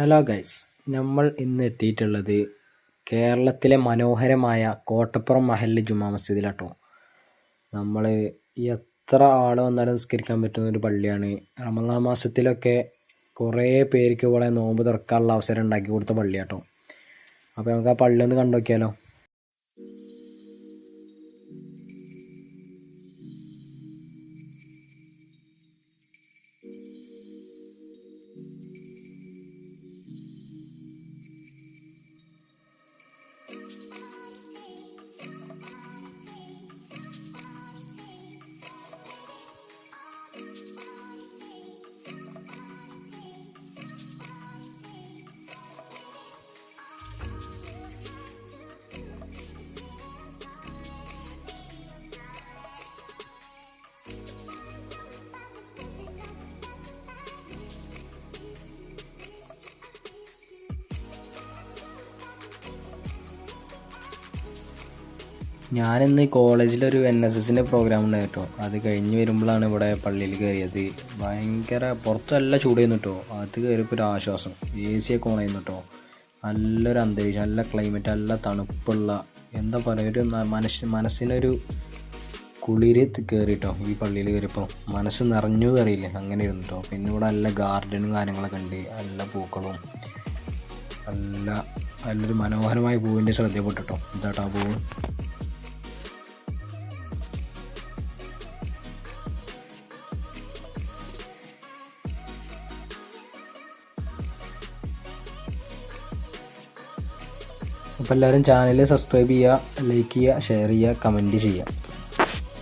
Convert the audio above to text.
Hello guys നമ്മൾ ഇന്ന് എത്തിയിട്ടുള്ളത് കേരളത്തിലെ മനോഹരമായ കോട്ടപ്പുറം മഹല്ല് ജുമാ മസ്ജിദിലാട്ടോ. നമ്മൾ എത്ര ആൾ വന്നാലും നിസ്കരിക്കാൻ പറ്റുന്ന ഒരു പള്ളിയാണ്. റമദാൻ മാസത്തിലൊക്കെ കുറേ പേർക്ക് ഇവിടെ നോമ്പ് തുറക്കാനുള്ള അവസരം ഉണ്ടാക്കി കൊടുത്ത പള്ളിയാട്ടോ. അപ്പോൾ നമുക്ക് ആ പള്ളി ഒന്ന് കണ്ടു നോക്കിയാലോ ഞാനിന്ന് കോളേജിലൊരു എൻ എസ് എസിന്റെ പ്രോഗ്രാം ഉണ്ടായിരുന്നു അത് കഴിഞ്ഞ് വരുമ്പോഴാണ് ഇവിടെ പള്ളിയിൽ കയറിയത്. ഭയങ്കര പുറത്ത് നല്ല ചൂടായിരുന്നു കേട്ടോ അത് കയറിയപ്പോൾ ഒരു ആശ്വാസം. എ സി ഒക്കെ ഓണായിരുന്നു കേട്ടോ നല്ലൊരു അന്തരീക്ഷം നല്ല ക്ലൈമറ്റ് നല്ല തണുപ്പുള്ള എന്താ പറയുക ഒരു മനസ് മനസ്സ് മനസ്സിനൊരു കുളിര് കയറിട്ടോ ഈ പള്ളിയിൽ കയറിയപ്പോൾ മനസ്സ് നിറഞ്ഞു കയറിയില്ലേ അങ്ങനെ ഇരുന്നു കേട്ടോ പിന്നെ ഇവിടെ നല്ല ഗാർഡനും കാര്യങ്ങളൊക്കെ ഉണ്ട്. നല്ല പൂക്കളും നല്ല നല്ലൊരു മനോഹരമായ പൂവിന്റെ ശ്രദ്ധപ്പെട്ടു കേട്ടോ ഇതാട്ടോ ആ പൂവ്. അപ്പോൾ എല്ലാവരും ചാനൽ സബ്സ്ക്രൈബ് ചെയ്യുക ലൈക്ക് ചെയ്യുക ഷെയർ ചെയ്യുക കമന്റ് ചെയ്യുക.